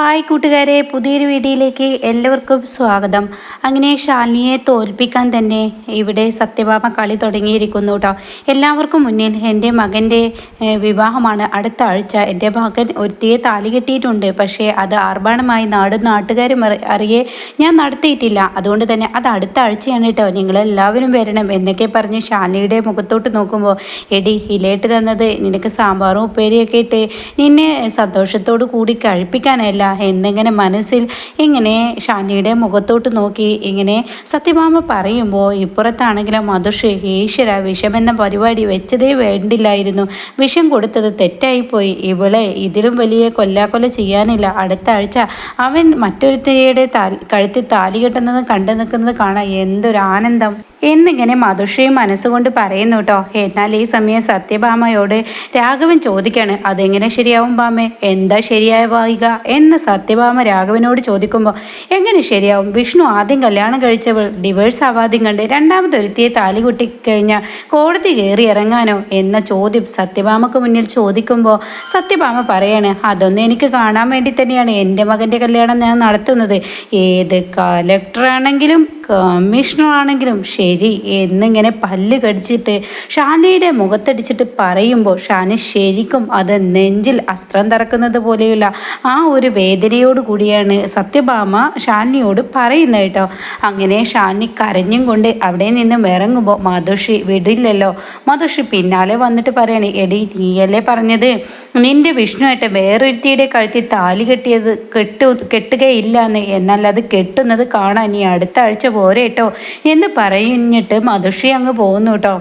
Hi കൂട്ടുകാരെ പുതിയൊരു വീഡിയോയിലേക്ക് എല്ലാവർക്കും സ്വാഗതം. അങ്ങനെ ശാലിനിയെ തോൽപ്പിക്കാൻ തന്നെ ഇവിടെ സത്യഭാമ കളി തുടങ്ങിയിരിക്കുന്നു കേട്ടോ എല്ലാവർക്കും മുന്നിൽ എന്റെ മകന്റെ വിവാഹമാണ്. അടുത്ത ആഴ്ച എന്റെ മകൻ ഒരുത്തിയെ താലി കെട്ടിയിട്ടുണ്ട്. പക്ഷേ അത് ആർഭാടമായി നാടും നാട്ടുകാരും അറി- അറിയെ ഞാൻ നടത്തിയിട്ടില്ല. അതുകൊണ്ട് തന്നെ അത് അടുത്ത ആഴ്ചയാണ് കേട്ടോ നിങ്ങളെല്ലാവരും വരണം എന്നൊക്കെ പറഞ്ഞ് ശാലിനിയുടെ മുഖത്തോട്ട് നോക്കുമ്പോൾ എടി ഇലേട്ട് തന്നത് നിനക്ക് സാമ്പാറും ഉപ്പേരിയൊക്കെ ഇട്ട് നിന്നെ സന്തോഷത്തോടു കൂടി കഴിപ്പിക്കാനല്ല. എന്നിങ്ങനെ മനസ്സിൽ ഇങ്ങനെ ഷാനിയുടെ മുഖത്തോട്ട് നോക്കി ഇങ്ങനെ സത്യഭാമ പറയുമ്പോൾ ഇപ്പുറത്താണെങ്കിലും മധുഷ് ഈശ്വര വിഷമെന്ന പരിപാടി വെച്ചതേ വേണ്ടില്ലായിരുന്നു. വിഷം കൊടുത്തത് തെറ്റായിപ്പോയി. ഇവളെ ഇതിലും വലിയ കൊല്ലാക്കൊല ചെയ്യാനില്ല. അടുത്ത ആഴ്ച അവൻ മറ്റൊരുത്തിയുടെ താലി കഴുത്തിൽ താലി കെട്ടുന്നത് കണ്ടു നിൽക്കുന്നത് കാണാൻ എന്തൊരു ആനന്ദം. എന്നിങ്ങനെ മധുഷയും മനസ്സുകൊണ്ട് പറയുന്നു കേട്ടോ എന്നാൽ ഈ സമയം സത്യഭാമയോട് രാഘവൻ ചോദിക്കാണ് അതെങ്ങനെ ശരിയാവും ഭാമേ? എന്താ ശരിയായ വായിക? എന്ന് സത്യഭാമ രാഘവനോട് ചോദിക്കുമ്പോൾ എങ്ങനെ ശരിയാവും? വിഷ്ണു ആദ്യം കല്യാണം കഴിച്ചവൾ ഡിവേഴ്സ് ആവാദ്യം കണ്ട് രണ്ടാമതൊരുത്തിയെ താലി കുട്ടിക്കഴിഞ്ഞ കോടതി കയറി ഇറങ്ങാനോ? എന്ന ചോദ്യം സത്യഭാമക്ക് മുന്നിൽ ചോദിക്കുമ്പോൾ സത്യഭാമ പറയാണ് അതൊന്നും എനിക്ക് കാണാൻ വേണ്ടി തന്നെയാണ് എന്റെ മകന്റെ കല്യാണം ഞാൻ നടത്തുന്നത്. ഏത് കലക്ടറാണെങ്കിലും കമ്മീഷണർ ആണെങ്കിലും ശരി എന്നിങ്ങനെ പല്ല് കടിച്ചിട്ട് ഷാനയുടെ മുഖത്തടിച്ചിട്ട് പറയുമ്പോൾ ഷാന ശരിക്കും അത് നെഞ്ചിൽ അസ്ത്രം തറക്കുന്നത് പോലെയുള്ള ആ ഒരു വേദനയോട് കൂടിയാണ് സത്യഭാമ ഷാനിയോട് പറയുന്നത് കേട്ടോ. അങ്ങനെ ഷാനി കരഞ്ഞും കൊണ്ട് അവിടെ നിന്നും ഇറങ്ങുമ്പോൾ മധുഷി വിടില്ലല്ലോ. മധുഷി പിന്നാലെ വന്നിട്ട് പറയണേ എടി നീയല്ലേ പറഞ്ഞത്? നിന്റെ വിഷ്ണുവായിട്ട് വേറൊരുത്തിയുടെ കഴുത്തിൽ താലി കെട്ടിയത് കെട്ടു കെട്ടുകയില്ല എന്ന്. അത് കെട്ടുന്നത് കാണാൻ നീ അടുത്ത ആഴ്ച പോരെ കേട്ടോ എന്ന് പറഞ്ഞിട്ട് മധുഷി അങ്ങ് പോകുന്നു കേട്ടോ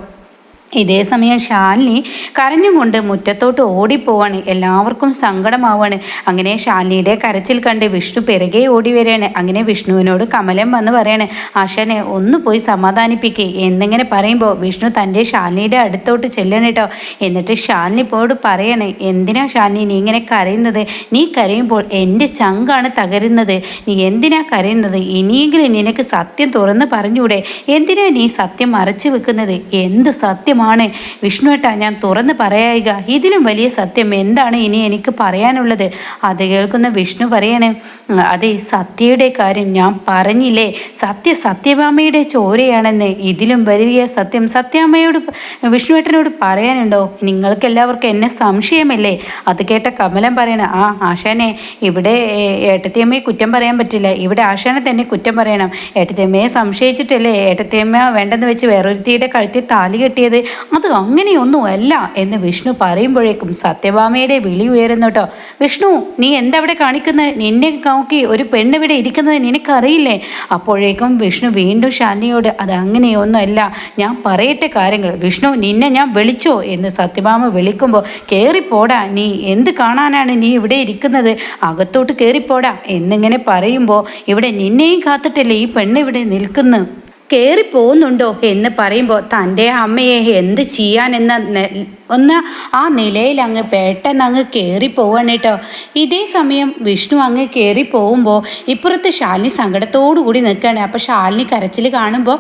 ഇതേ സമയം ശാലിനി കരഞ്ഞുകൊണ്ട് മുറ്റത്തോട്ട് ഓടിപ്പോവാണ്. എല്ലാവർക്കും സങ്കടമാവാണ്. അങ്ങനെ ശാലിനിയുടെ കരച്ചിൽ കണ്ട് വിഷ്ണു പിറകെ ഓടി വരികയാണ്. അങ്ങനെ വിഷ്ണുവിനോട് കമലം വന്ന് പറയാണ് ആശാനെ ഒന്ന് പോയി സമാധാനിപ്പിക്കേ. എന്നിങ്ങനെ പറയുമ്പോൾ വിഷ്ണു തന്റെ ശാലിനിയുടെ അടുത്തോട്ട് ചെല്ലണം കേട്ടോ എന്നിട്ട് ഷാലിനി പോട് പറയണ് എന്തിനാ ശാലിനി നീ ഇങ്ങനെ കരയുന്നത്? നീ കരയുമ്പോൾ എന്റെ ചങ്കാണ് തകരുന്നത്. നീ എന്തിനാ കരയുന്നത്? ഇനിയെങ്കിലും നിനക്ക് സത്യം തുറന്ന് പറഞ്ഞൂടെ എന്തിനാ നീ സത്യം മറച്ചു വെക്കുന്നത്? എന്ത് സത്യമാണ്. വിഷ്ണുവേട്ടാ ഞാൻ തുറന്ന് പറയായിക ഇതിലും വലിയ സത്യം എന്താണ് ഇനി എനിക്ക് പറയാനുള്ളത്? അത് കേൾക്കുന്ന വിഷ്ണു പറയണേ "ഉം, അതെ സത്യയുടെ കാര്യം ഞാൻ പറഞ്ഞില്ലേ? സത്യ സത്യഭാമയുടെ ചോരയാണെന്ന് ഇതിലും വലിയ സത്യം സത്യാമ്മയോട് വിഷ്ണുവേട്ടനോട് പറയാനുണ്ടോ? നിങ്ങൾക്ക് എല്ലാവർക്കും എന്നെ സംശയമല്ലേ? അത് കേട്ട കമലം പറയണ ആ ആശാനെ ഇവിടെ ഏട്ടത്തിയമ്മയെ കുറ്റം പറയാൻ പറ്റില്ല. ഇവിടെ ആശാനെ തന്നെ കുറ്റം പറയണം. ഏട്ടത്തിയമ്മയെ സംശയിച്ചിട്ടല്ലേ? ഏട്ടത്തിയമ്മ വേണ്ടെന്ന് വെച്ച് വേറൊരുത്തിയുടെ കഴുത്തിൽ താലി കെട്ടിയത്. അത് അങ്ങനെയൊന്നുമല്ല എന്ന് വിഷ്ണു പറയുമ്പോഴേക്കും സത്യഭാമയുടെ വിളി ഉയരുന്നു കേട്ടോ. വിഷ്ണു നീ എന്തവിടെ കാണിക്കുന്നത് നിന്നെ നോക്കി ഒരു പെണ്ണ് ഇവിടെ ഇരിക്കുന്നത് നിനക്കറിയില്ലേ? അപ്പോഴേക്കും വിഷ്ണു വീണ്ടും ശാലിനിയോട് അത് അങ്ങനെയൊന്നുമല്ല. ഞാൻ പറയട്ടെ കാര്യങ്ങൾ. വിഷ്ണു നിന്നെ ഞാൻ വിളിച്ചോ? എന്ന് സത്യഭാമ വിളിക്കുമ്പോൾ കയറിപ്പോടാ നീ. എന്ത് കാണാനാണ് നീ ഇവിടെ ഇരിക്കുന്നത്? അകത്തോട്ട് കയറിപ്പോടാ എന്നിങ്ങനെ പറയുമ്പോൾ ഇവിടെ നിന്നെയും കാത്തിട്ടല്ലേ ഈ പെണ്ണ് ഇവിടെ നിൽക്കുന്നു? കയറി പോകുന്നുണ്ടോ എന്ന് പറയുമ്പോൾ തന്റെ അമ്മയെ എന്ത് ചെയ്യാനെന്ന ഒന്ന് ആ നിലയിൽ അങ്ങ് പെട്ടെന്ന് അങ്ങ് കയറി പോവാണ് കേട്ടോ. ഇതേ സമയം വിഷ്ണു അങ്ങ് കയറി പോകുമ്പോൾ ഇപ്പുറത്ത് ശാലിനി സങ്കടത്തോടു കൂടി നിൽക്കുകയാണ്. അപ്പോൾ ശാലിനി കരച്ചിൽ കാണുമ്പോൾ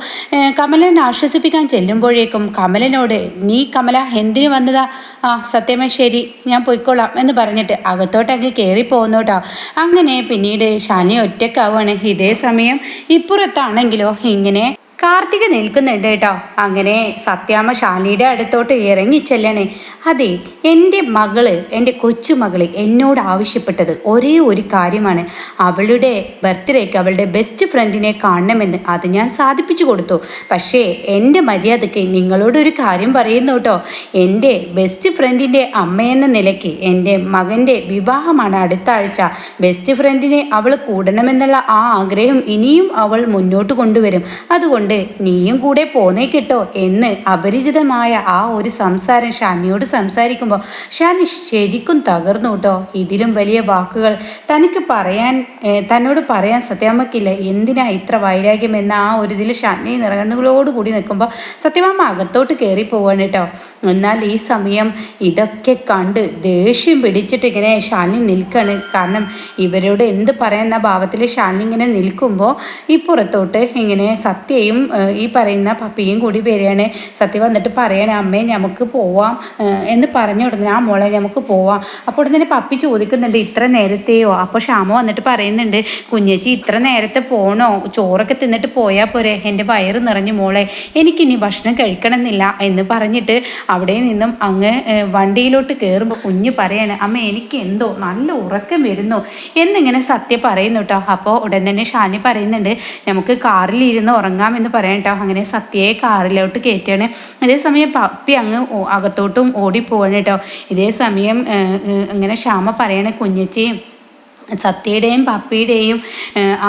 കമലൻ ആശ്വസിപ്പിക്കാൻ ചെല്ലുമ്പോഴേക്കും കമലനോട് നീ കമല എന്തിനു വന്നതാ? ആ സത്യമേ ശരി ഞാൻ പോയിക്കോളാം എന്ന് പറഞ്ഞിട്ട് അകത്തോട്ട് അങ്ങ് കയറി പോകുന്നോട്ടോ അങ്ങനെ പിന്നീട് ശാലിനി ഒറ്റക്കാവാണ് ഇതേ സമയം ഇപ്പുറത്താണെങ്കിലോ ഇങ്ങനെ കാർത്തിക നിൽക്കുന്നുണ്ട് കേട്ടോ. അങ്ങനെ സത്യാമ്മ ശാലിയുടെ അടുത്തോട്ട് ഇറങ്ങി ചെല്ലണേ. അതെ എന്റെ മകൾ എന്റെ കൊച്ചുമകൾ എന്നോട് ആവശ്യപ്പെട്ടത് ഒരേ ഒരു കാര്യമാണ്. അവളുടെ ബർത്ത്ഡേക്ക് അവളുടെ ബെസ്റ്റ് ഫ്രണ്ടിനെ കാണണമെന്ന് അത് ഞാൻ സാധിപ്പിച്ചു കൊടുത്തു. പക്ഷേ എന്റെ മര്യാദയ്ക്ക് നിങ്ങളോടൊരു കാര്യം പറയുന്നു കേട്ടോ. എന്റെ ബെസ്റ്റ് ഫ്രണ്ടിന്റെ അമ്മയെന്ന നിലയ്ക്ക് എന്റെ മകന്റെ വിവാഹമാണ് അടുത്ത ആഴ്ച. ബെസ്റ്റ് ഫ്രണ്ടിനെ അവൾ കൂടണമെന്നുള്ള ആ ആഗ്രഹം ഇനിയും അവൾ മുന്നോട്ട് കൊണ്ടുവരും. അതുകൊണ്ട് നീയും കൂടെ പോന്നേ കിട്ടോ എന്ന് അപരിചിതമായ ആ ഒരു സംസാരം ഷാനിയോട് സംസാരിക്കുമ്പോൾ ഷാനി ശരിക്കും തകർന്നു കേട്ടോ. ഇതിലും വലിയ വാക്കുകൾ. തനിക്ക് പറയാൻ തന്നോട് പറയാൻ സത്യാമ്മക്കില്ല എന്തിനാ ഇത്ര വൈരാഗ്യം എന്ന ആ ഒരു ഇതിൽ ഷാനി നിറകണ്ണുകളോട് കൂടി നിൽക്കുമ്പോൾ സത്യമാമ്മ അകത്തോട്ട് കയറി പോവാണ് കേട്ടോ. എന്നാൽ ഈ സമയം ഇതൊക്കെ കണ്ട് ദേഷ്യം പിടിച്ചിട്ട് ഇങ്ങനെ ഷാലിനി നിൽക്കാണ്. കാരണം ഇവരോട് എന്ത് പറയുന്ന ഭാവത്തിൽ ഷാലിനി ഇങ്ങനെ നിൽക്കുമ്പോൾ ഈ പുറത്തോട്ട് ഇങ്ങനെ സത്യയും ഏഹ്, ഈ പറയുന്ന പപ്പിയും കൂടി വരികയാണ്. സത്യ വന്നിട്ട് പറയണേ അമ്മേ നമുക്ക് പോവാം. എന്ന് പറഞ്ഞു ഉടനെ ആ മോളെ നമുക്ക് പോവാം. അപ്പോൾ ഉടനെ പപ്പി ചോദിക്കുന്നുണ്ട് ഇത്ര നേരത്തെയോ? അപ്പോൾ ക്ഷാമ വന്നിട്ട് പറയുന്നുണ്ട് കുഞ്ഞേച്ചി ഇത്ര നേരത്തെ പോണോ? ചോറൊക്കെ തിന്നിട്ട് പോയാൽ പോരെ എന്റെ വയറ് നിറഞ്ഞു മോളെ. എനിക്കിനി ഭക്ഷണം കഴിക്കണമെന്നില്ല. എന്ന് പറഞ്ഞിട്ട് അവിടെ നിന്നും അങ്ങ് വണ്ടിയിലോട്ട് കയറുമ്പോൾ കുഞ്ഞ് പറയാണ് അമ്മ എനിക്ക് എന്തോ നല്ല ഉറക്കം വരുന്നു. എന്നിങ്ങനെ സത്യം പറയുന്നു കേട്ടോ. അപ്പോൾ ഉടൻ തന്നെ ഷാനി പറയുന്നുണ്ട് നമുക്ക് കാറിൽ ഇരുന്ന് ഉറങ്ങാമെന്ന് പറയാം കേട്ടോ അങ്ങനെ സത്യയെ കാറിലോട്ട് കയറ്റുകയാണ്. അതേസമയം പപ്പി അങ്ങ് അകത്തോട്ടും ഓടിപ്പോവാണ് കേട്ടോ. ഇതേ സമയം ഇങ്ങനെ ക്ഷാമ പറയണ കുഞ്ഞച്ചിയും സത്യയുടെയും പപ്പിയുടെയും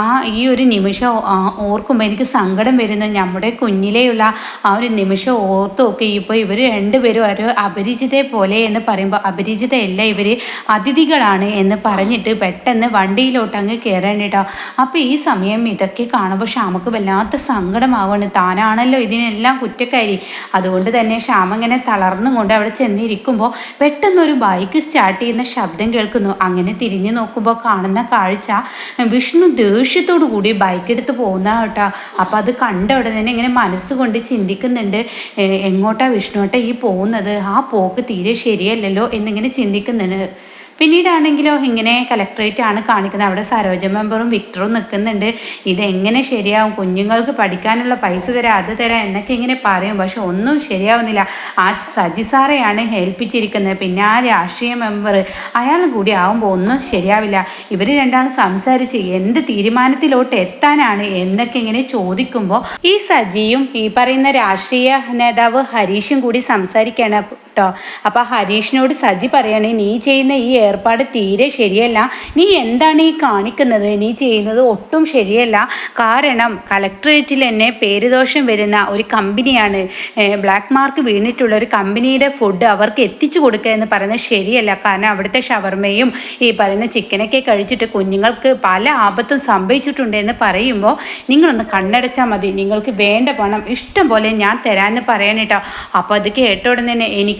ആ ഈ ഒരു നിമിഷം ഓർക്കുമ്പോൾ എനിക്ക് സങ്കടം വരുന്നു. നമ്മുടെ കുഞ്ഞിലെയുള്ള ആ ഒരു നിമിഷം ഓർത്തു നോക്കി ഇപ്പോൾ ഇവർ രണ്ടുപേരും ഒരു അപരിചിതയെ പോലെ എന്ന് പറയുമ്പോൾ അപരിചിതയല്ല ഇവർ അതിഥികളാണ് എന്ന് പറഞ്ഞിട്ട് പെട്ടെന്ന് വണ്ടിയിലോട്ട് അങ്ങ് കയറേണ്ട കേട്ടോ അപ്പോൾ ഈ സമയം ഇതൊക്കെ കാണുമ്പോൾ ഷാമക്ക് വല്ലാത്ത സങ്കടമാവാണ്. താനാണല്ലോ ഇതിനെല്ലാം കുറ്റക്കാരി. അതുകൊണ്ട് തന്നെ ഷ്യാമ ഇങ്ങനെ തളർന്നുകൊണ്ട് അവിടെ ചെന്നിരിക്കുമ്പോൾ പെട്ടെന്ന് ഒരു ബൈക്ക് സ്റ്റാർട്ട് ചെയ്യുന്ന ശബ്ദം കേൾക്കുന്നു. അങ്ങനെ തിരിഞ്ഞു നോക്കുമ്പോൾ കാണുന്ന കാഴ്ച വിഷ്ണു ദേഷ്യത്തോടു കൂടി ബൈക്ക് എടുത്ത് പോകുന്ന കേട്ടോ. അപ്പം അത് കണ്ട ഉടനെ ഇങ്ങനെ മനസ്സുകൊണ്ട് ചിന്തിക്കുന്നുണ്ട് എങ്ങോട്ടാ വിഷ്ണുവേട്ട ഈ പോകുന്നത്? ആ പോക്ക് തീരെ ശരിയല്ലല്ലോ എന്നിങ്ങനെ ചിന്തിക്കുന്നുണ്ട്. പിന്നീടാണെങ്കിലോ ഇങ്ങനെ കലക്ട്രേറ്റ് ആണ് കാണിക്കുന്നത്. അവിടെ സരോജ മെമ്പറും വിക്ടറും നിൽക്കുന്നുണ്ട്. ഇതെങ്ങനെ ശരിയാവും? കുഞ്ഞുങ്ങൾക്ക് പഠിക്കാനുള്ള പൈസ തരാം അത് തരാം എന്നൊക്കെ ഇങ്ങനെ പറയും. പക്ഷെ ഒന്നും ശരിയാവുന്നില്ല. ആ സജി സാറെയാണ് ഏൽപ്പിച്ചിരിക്കുന്നത്. പിന്നെ ആ രാഷ്ട്രീയ മെമ്പർ അയാളും കൂടി ആവുമ്പോൾ ഒന്നും ശരിയാവില്ല. ഇവർ രണ്ടാളും സംസാരിച്ച് എന്ത് തീരുമാനത്തിലോട്ട് എത്താനാണ് എന്നൊക്കെ ഇങ്ങനെ ചോദിക്കുമ്പോൾ ഈ സജിയും ഈ പറയുന്ന രാഷ്ട്രീയ നേതാവ് ഹരീഷും കൂടി സംസാരിക്കുകയാണ്. കേട്ടോ. അപ്പോൾ ഹരീഷിനോട് സജി പറയണേ നീ ചെയ്യുന്ന ഈ ഏർപ്പാട് തീരെ ശരിയല്ല. നീ എന്താണ് ഈ കാണിക്കുന്നത്? നീ ചെയ്യുന്നത് ഒട്ടും ശരിയല്ല. കാരണം കളക്ടറേറ്റിൽ തന്നെ പേരുദോഷം വരുന്ന ഒരു കമ്പനിയാണ്. ബ്ലാക്ക് മാർക്ക് വീണിട്ടുള്ള ഒരു കമ്പനിയുടെ ഫുഡ് അവർക്ക് എത്തിച്ചു കൊടുക്കുക എന്ന് പറയുന്നത് ശരിയല്ല. കാരണം അവിടുത്തെ ഷവർമയും ഈ പറയുന്ന ചിക്കനൊക്കെ കഴിച്ചിട്ട് കുഞ്ഞുങ്ങൾക്ക് പല ആപത്തും സംഭവിച്ചിട്ടുണ്ട് എന്ന് പറയുമ്പോൾ നിങ്ങളൊന്ന് കണ്ണടച്ചാൽ മതി. നിങ്ങൾക്ക് വേണ്ട പണം ഇഷ്ടം പോലെ ഞാൻ തരാമെന്ന് പറയാനിട്ടോ അപ്പോൾ അത് കേട്ടോടെ തന്നെ എനിക്ക്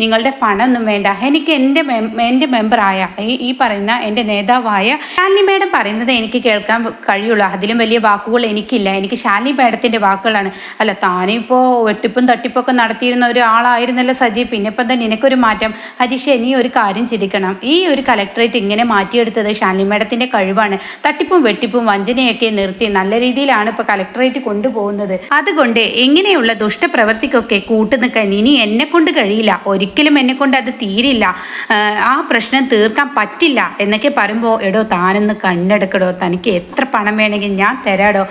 നിങ്ങളുടെ പണമൊന്നും വേണ്ട. എനിക്ക് എന്റെ എന്റെ മെമ്പറായ ഈ പറയുന്ന എന്റെ നേതാവായ ശാലിനി മാഡം പറയുന്നത് എനിക്ക് കേൾക്കാൻ കഴിയുള്ളൂ. അതിലും വലിയ വാക്കുകൾ എനിക്കില്ല. എനിക്ക് ശാലിനി മാഡത്തിന്റെ വാക്കുകളാണ്. അല്ല താനിപ്പോൾ വെട്ടിപ്പും തട്ടിപ്പൊക്കെ നടത്തിയിരുന്ന ഒരാളായിരുന്നല്ലോ സജി. പിന്നെ ഇപ്പം തന്നെ നിനക്കൊരു മാറ്റം? ഹരീഷ് നീ ഒരു കാര്യം ചിന്തിക്കണം. ഈ ഒരു കലക്ട്രേറ്റ് ഇങ്ങനെ മാറ്റിയെടുത്തത് ശാലിനി മാഡത്തിന്റെ കഴിവാണ്. തട്ടിപ്പും വെട്ടിപ്പും വഞ്ചനയൊക്കെ നിർത്തി നല്ല രീതിയിലാണ് ഇപ്പോൾ കലക്ട്രേറ്റ് കൊണ്ടുപോകുന്നത്. അതുകൊണ്ട് ഇങ്ങനെയുള്ള ദുഷ്ടപ്രവർത്തിക്കൊക്കെ കൂട്ടുനിൽക്കാൻ ഇനി എന്നെ കൊണ്ട് കഴിയില്ല ഒരിക്കലും എന്നെ കൊണ്ട് അത് തീരില്ല. ആ പ്രശ്നം തീർക്കാൻ പറ്റില്ല എന്നൊക്കെ പറയുമ്പോൾ എടോ താനൊന്ന് കണ്ണെടുക്കടോ. തനിക്ക് എത്ര പണം വേണമെങ്കിൽ ഞാൻ തരാടോ.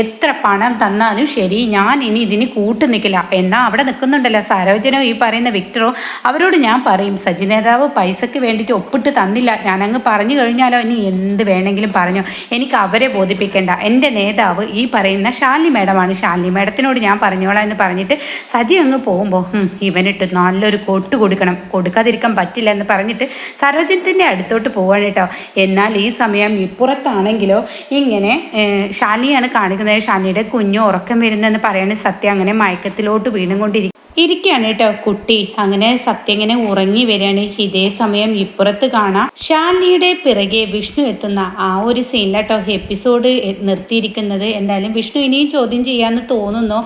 എത്ര പണം തന്നാലും ശരി ഞാൻ ഇനി ഇതിന് കൂട്ടു നിൽക്കില്ല എന്നാൽ അവിടെ നിൽക്കുന്നുണ്ടല്ലോ സരോജനോ ഈ പറയുന്ന വിക്ടറോ. അവരോട് ഞാൻ പറയും സജി നേതാവ് പൈസയ്ക്ക് വേണ്ടിയിട്ട് ഒപ്പിട്ട് തന്നില്ല. ഞാനങ്ങ് പറഞ്ഞു കഴിഞ്ഞാലോ ഇനി എന്ത് വേണമെങ്കിലും പറഞ്ഞോ. എനിക്ക് അവരെ ബോധിപ്പിക്കേണ്ട. എന്റെ നേതാവ് ഈ പറയുന്ന ശാലിനി മേഡമാണ്. ശാലിനി മേഡത്തിനോട് ഞാൻ പറഞ്ഞോളാം എന്ന് പറഞ്ഞിട്ട് സജി അങ്ങ് പോകുമ്പോൾ ഇവനിട്ട് ഇവനിട്ട് നല്ലൊരു കൊട്ട് കൊടുക്കണം. കൊടുക്കാതിരിക്കാൻ പറ്റില്ല എന്ന് പറഞ്ഞിട്ട് സരോജനത്തിന്റെ അടുത്തോട്ട് പോവാണ് കേട്ടോ. എന്നാൽ ഈ സമയം ഇപ്പുറത്താണെങ്കിലോ ഇങ്ങനെ ഷാനിയാണ് കാണിക്കുന്നത്. ഷാനിയുടെ കുഞ്ഞു ഉറക്കം വരുന്നതെന്ന് പറയുന്നത് സത്യം. അങ്ങനെ മയക്കത്തിലോട്ട് വീണുകൊണ്ടിരിക്കും ഇരിക്കുകയാണ് കേട്ടോ കുട്ടി. അങ്ങനെ സത്യം ഇങ്ങനെ ഉറങ്ങി വരികയാണ്. ഇതേ സമയം ഇപ്പുറത്ത് കാണാം ഷാനിയുടെ പിറകെ വിഷ്ണു എത്തുന്ന ആ ഒരു സീനിലാട്ടോ എപ്പിസോഡ് നിർത്തിയിരിക്കുന്നത്. എന്തായാലും വിഷ്ണു ഇനിയും ചോദ്യം ചെയ്യാമെന്ന് തോന്നുന്നു.